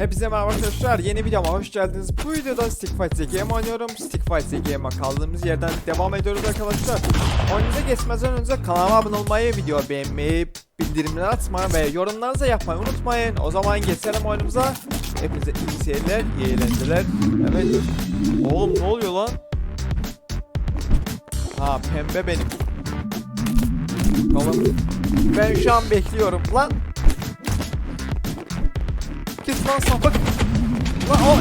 Hepinize merhaba arkadaşlar. Yeni videoma hoş geldiniz. Bu videoda Stick Fight ZGM oynuyorum. Stick Fight ZGM'e kaldığımız yerden devam ediyoruz arkadaşlar. Oyunuza geçmeden önce kanalıma abone olmayı, video beğenmeyi, bildirimleri atmayı ve yorumlarınızı yapmayı unutmayın. O zaman geçelim oyunumuza. Hepinize iyi seyirler, iyi eğlenceler. Evet. Oğlum ne oluyor lan? Ha pembe benim. Tamam. Ben şu an bekliyorum. Lan Git lan sapık. Lan o.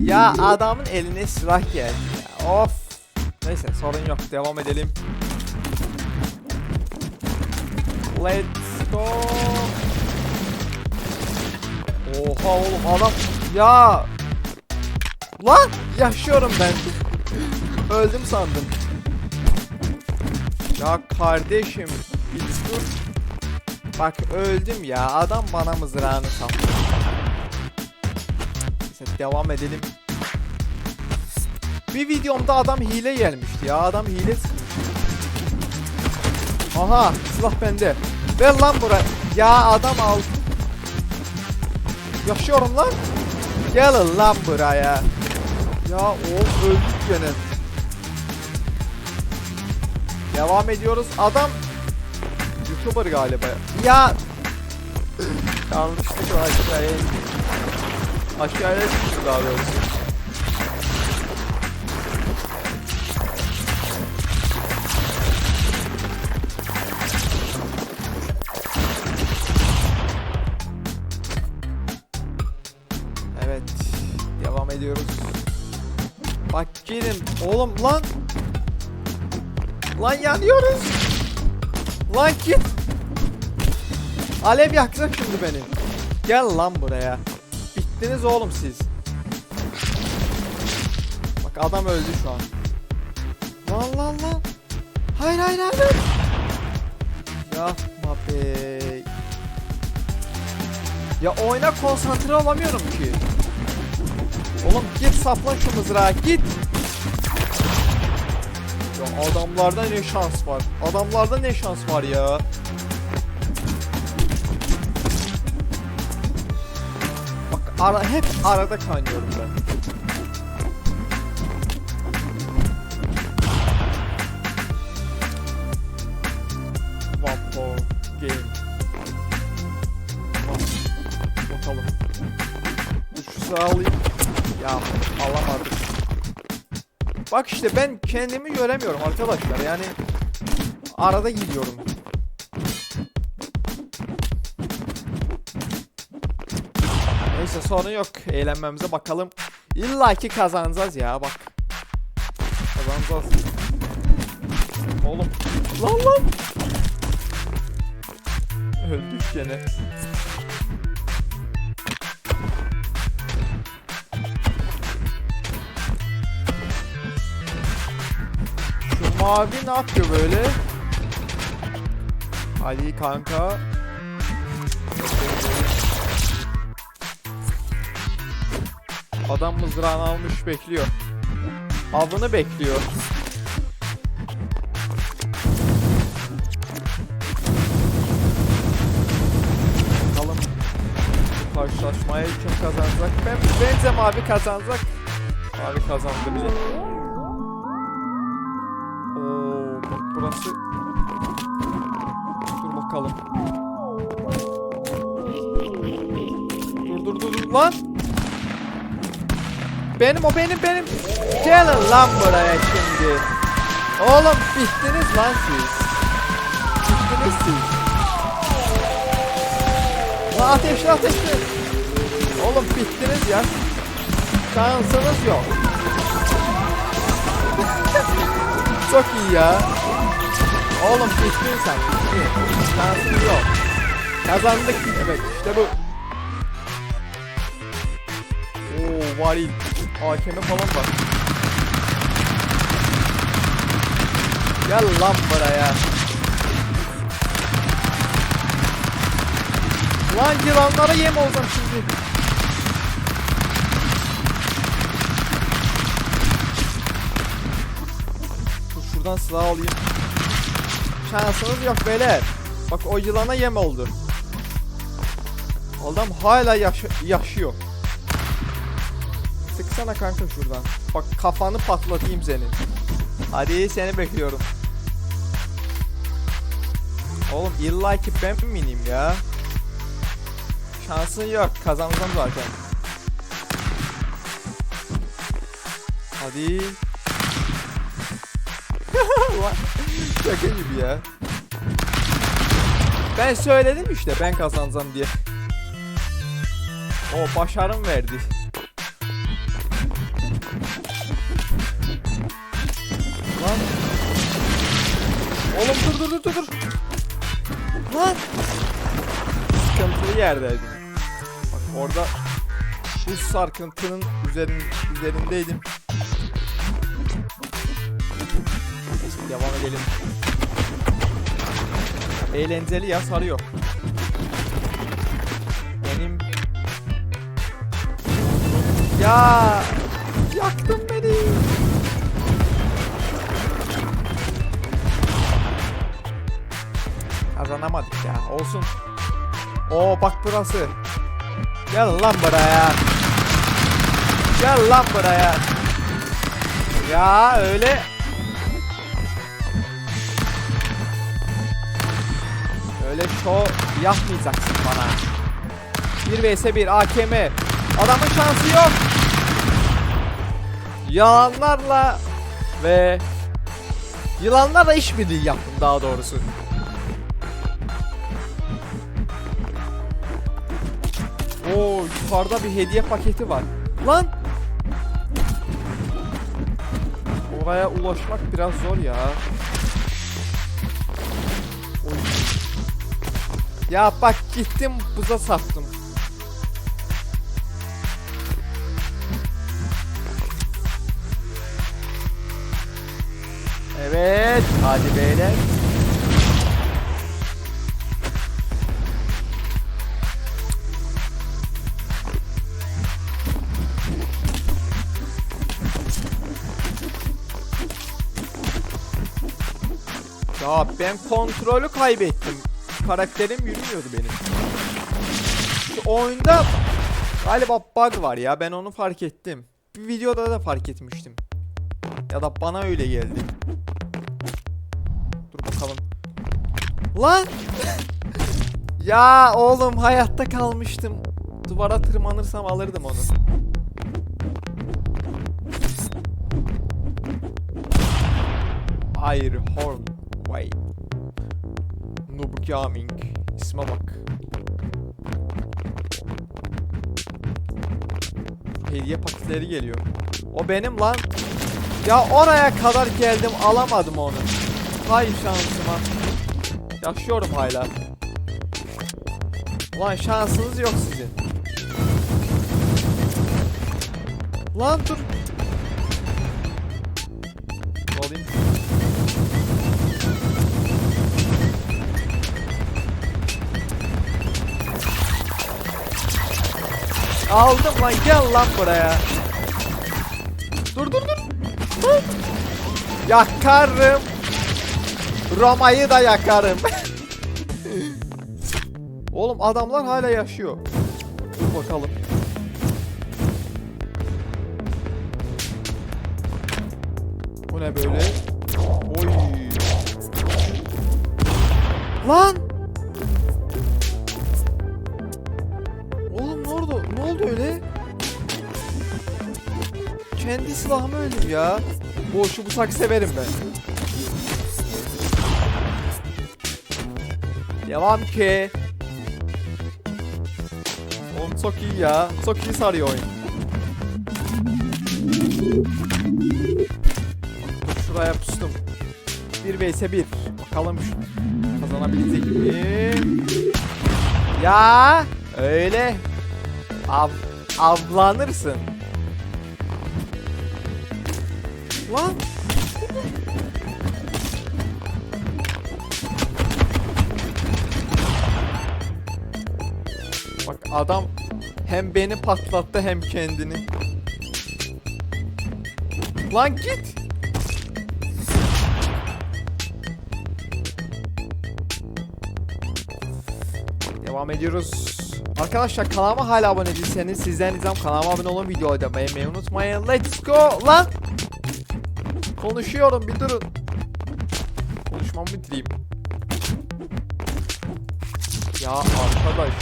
Ya adamın eline silah geldi ya. Of. Neyse sorun yok. Devam edelim. Let's go. Oha oğlum adam. Ya. Lan yaşıyorum ben. Öldüm sandım. Ya kardeşim. Bak öldüm ya. Adam bana mızrağını sapladı. Devam edelim. Bir videomda adam hile gelmişti ya. Adam hile. Aha silah bende. Ver lan buraya. Ya adam al. Yaşıyorum lan. Gelin lan buraya. Ya oğlum öldük gene. Devam ediyoruz. Adam YouTuber galiba. Ya yanlışlıkla aşağıya. Aşağıya düştüm daha doğrusu. Evet. Devam ediyoruz. Bak gelin. Oğlum lan. Lan yanıyoruz. Lan git. Alev yakacak şimdi beni. Gel lan buraya. Bittiniz oğlum siz. Bak adam öldü şu an. Lan lan lan. Hayır hayır hayır. Yapma be. Ya oyuna konsantre olamıyorum ki. Oğlum git sapla şu mızrağı git. Ya adamlarda ne şans var. Adamlarda ne şans var ya. Ara, hep arada kaynıyorum ben. Vapo game. Bak, Bakalım. Sağı alayım. Ya alamadım. Bak işte ben kendimi göremiyorum arkadaşlar yani arada gidiyorum. Neyse sorun yok. Eğlenmemize bakalım. İlla ki kazanacağız ya bak. Kazanacağız. Oğlum. Lan lan. Öldük gene. Şu mavi ne yapıyor böyle? Hadi kanka. Adam mızrağını almış bekliyor. Avını bekliyor. Bakalım bu karşılaşmaya kim kazanacak? Ben bence mavi kazanacak. Mavi kazandı bile. Oo bak burası. Dur bakalım. Dur dur dur dur lan. Benim o benim benim. Gelin lan buraya şimdi. Oğlum bittiniz lan siz. Bittiniz siz. Lan ateşle ateşle. Oğlum bittiniz ya. Şansınız yok. Çok iyi ya. Oğlum bittin sen. Bitti. Şansın yok. Kazandık. Evet işte bu. Oo varil. AKM falan var. Gel lan buraya. Lan yılanlara yem olacağım şimdi. Dur şuradan silah alayım. Şansınız yok beyler. Bak o yılana yem oldu. Adam hala yaşa- yaşıyor. Sıksana kanka şuradan. Bak kafanı patlatayım senin. Hadi seni bekliyorum. Oğlum illa ki ben mi ya? Şansın yok. Kazanacağım zaten. Hadi. Şaka gibi ya. Ben söyledim işte ben kazanacağım diye. O başarım verdi. Oğlum dur dur dur dur dur. Lan. Sıkıntılı yerdeydim. Bak orada bu sarkıntının üzerin, üzerindeydim. Neyse devam edelim. Eğlenceli ya sarıyor. Benim ya Kazanamadık ya. Olsun. Oo bak burası. Gel lan buraya. Gel lan buraya. Ya öyle. Öyle şov yapmayacaksın bana. 1 vs 1 AKM. Adamın şansı yok. Yalanlarla ve yılanlarla işbirliği yaptım daha doğrusu. Oo yukarıda bir hediye paketi var. Lan! Oraya ulaşmak biraz zor ya. Oy. Ya bak gittim buza sattım. Evet, hadi beyler. Ben kontrolü kaybettim. Karakterim yürümüyordu benim. Şu oyunda galiba bug var ya ben onu fark ettim. Bir videoda da fark etmiştim. Ya da bana öyle geldi. Dur bakalım. Lan! ya oğlum hayatta kalmıştım. Duvara tırmanırsam alırdım onu. Air Horn Way. Noob Gaming. İsme bak. Hediye paketleri geliyor. O benim lan. Ya oraya kadar geldim alamadım onu. Hay şansıma. Yaşıyorum hala. Lan şansınız yok sizin. Lan dur. Alayım. Aldım lan gel lan buraya. Dur dur dur. Yakarım. Roma'yı da yakarım. Oğlum adamlar hala yaşıyor. Dur bakalım. Bu ne böyle? Oy. Lan! Kendi silahımı öldüm ya. Boşu bıçak severim ben. Devam ki. Oğlum çok iyi ya. Çok iyi sarıyor oyun. Şuraya pustum. 1 vs 1. Bakalım şu kazanabilecek mi? Ya öyle. Av avlanırsın. Lan. Bak adam hem beni patlattı hem kendini. Lan git. Devam ediyoruz. Arkadaşlar kanalıma hala abone değilseniz sizden ricam kanalıma abone olun videoyu da beğenmeyi unutmayın. Let's go lan. Konuşuyorum bir durun. Konuşmamı bitireyim. Ya arkadaş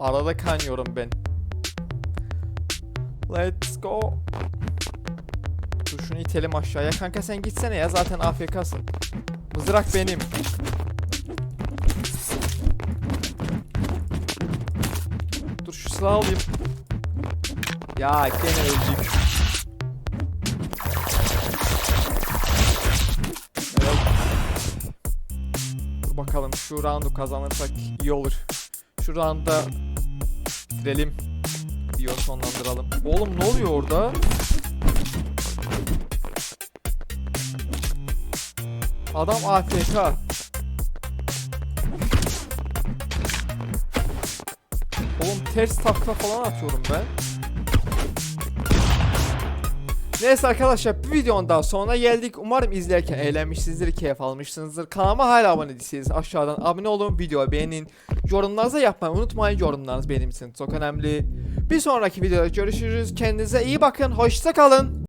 arada kanıyorum ben. Let's go. Dur şunu itelim aşağıya. Kanka sen gitsene ya zaten AFK'sın. Mızrak benim. Dur şu silahı alayım. Ya gene öldük. Şu roundu kazanırsak iyi olur. Şu rounda bitirelim. Diyor sonlandıralım. Oğlum ne oluyor orada? Adam AFK. Oğlum ters takla falan atıyorum ben. Neyse arkadaşlar bu videonun daha sonuna geldik. Umarım izlerken eğlenmişsinizdir, keyif almışsınızdır. Kanalıma hala abone değilseniz aşağıdan abone olun, videoyu beğenin. Yorumlarınızı yapmayı unutmayın. Yorumlarınız benim için çok önemli. Bir sonraki videoda görüşürüz. Kendinize iyi bakın. Hoşça kalın.